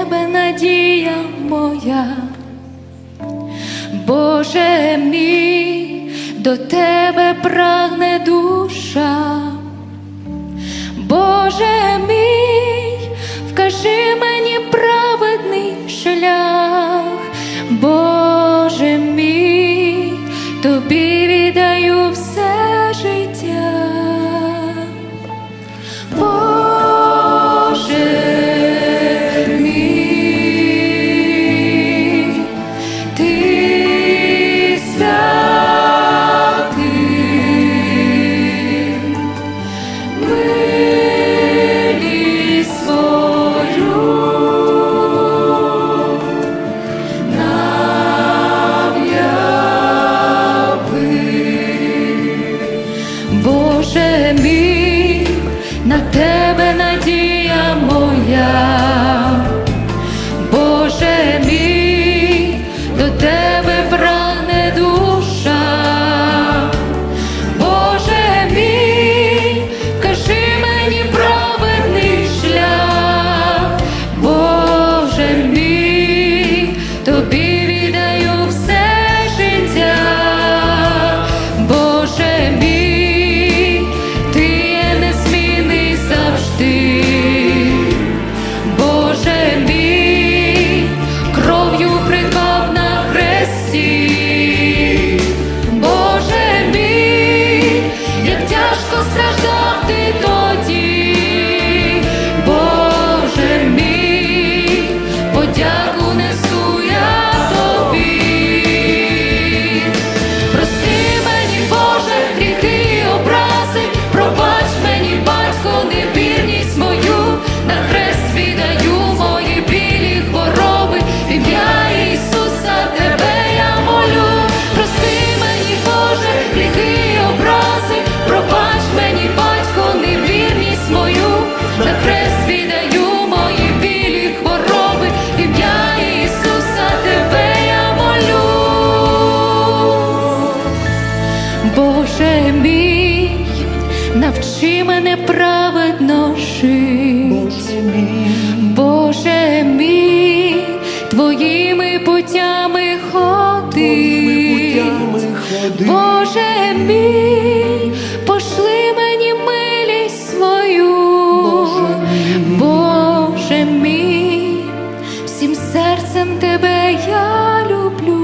тебе надія моя, Боже мій, до тебе прагне душа, Боже мій, вкажи мені праведний шлях. Ти є незмінний завжди. Боже мій, кров'ю придбав на хресті. Боже мій, як тяжко страждав ти тоді. Навчи мене праведно жити. Боже мій, твоїми путями ходи. Боже мій, пошли мені милість свою. Боже мій, всім серцем тебе я люблю.